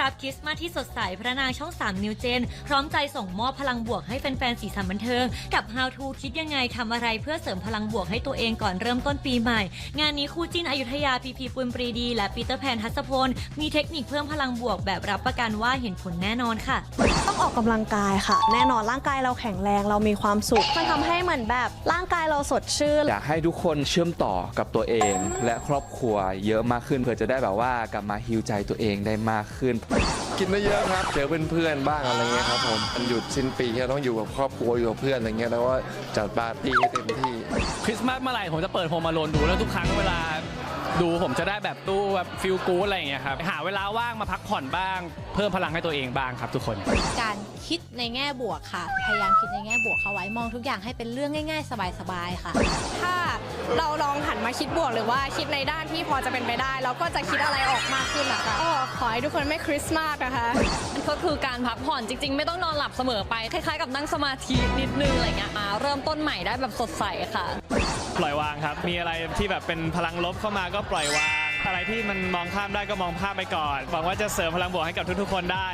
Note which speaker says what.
Speaker 1: รับคริสต์มาสที่สดใสพระนางช่อง 3 นิวเจน พร้อมใจส่งมอบพลังบวกให้แฟนๆสีสันบันเทิง กับ How to คิดยังไงทำอะไรเพื่อเสริมพลังบวกให้ตัวเองก่อนเริ่มต้นปีใหม่ งานนี้คู่จิ้นอยุธยาพีพีปุณปรีดี และปีเตอร์แพนทัศพล มีเทคนิคเพิ่มพลังบวกแบบรับประกันว่าเห็นผลแน่นอนค่ะ
Speaker 2: ต้องออกกำลังกายค่ะ แน่นอนร่างกายเราแข็งแรงเรามีความสุขมันทำให้เหมือนแบบร่างกายเราสดชื่น
Speaker 3: อยากให้ทุกคนเชื่อมต่อกับตัวเอง และครอบครัวเยอะมากขึ้นเพื่อจะได้แบบว่ากลับมาฮิวใจตัวเองได้มากขึ้น
Speaker 4: กินเยอะๆครับเจอเพื่อนๆบ้างอะไรเงี้ยครับผมมันหยุดสิ้นปีที่เราต้องอยู่กับครอบครัวอยู่กับเพื่อนอะไรเงี้ยแล้วก็จัดปาร์ตี้ให้เต็มที่
Speaker 5: คริสต์มาสเมื่อไหร่ผมจะเปิดโฮม a โลนดูแล้วทุกครั้งเวลาดูผมจะได้แบบดูแบบฟิลกู๊ดอะไรอย่างเงี้ยครับหาเวลาว่างมาพักผ่อนบ้าง เพิ่มพลังให้ตัวเองบ้างครับทุกคน
Speaker 6: การคิดในแง่บวกค่ะ พยายามคิดในแง่บวกเข้าไว้มองทุกอย่างให้เป็นเรื่องง่าย ๆ สบายๆค่ะ
Speaker 7: ถ้าเราลองหันมาคิดบวกหรือว่าคิดในด้านที่พอจะเป็นไปได้ เราก็จะคิดอะไรออกมากขึ้นนะคะก็ข อให้ทุกคนไม่คริสต์มาสนะคะ
Speaker 8: ก็คือการพักผ่อนจริง ๆ ไม่ต้องนอนหลับเสมอไป คล้ายๆ กับนั่งสมาธินิดนึงอะไรเงี้ยมาเริ่มต้นใหม่ได้แบบสดใสค่ะ
Speaker 5: ปล่อยวางครับ มีอะไรที่แบบเป็นพลังลบเข้ามาก็ปล่อยวาง อะไรที่มันมองข้ามได้ก็มองข้ามไปก่อน หวังว่าจะเสริมพลังบวกให้กับทุกๆ คนได้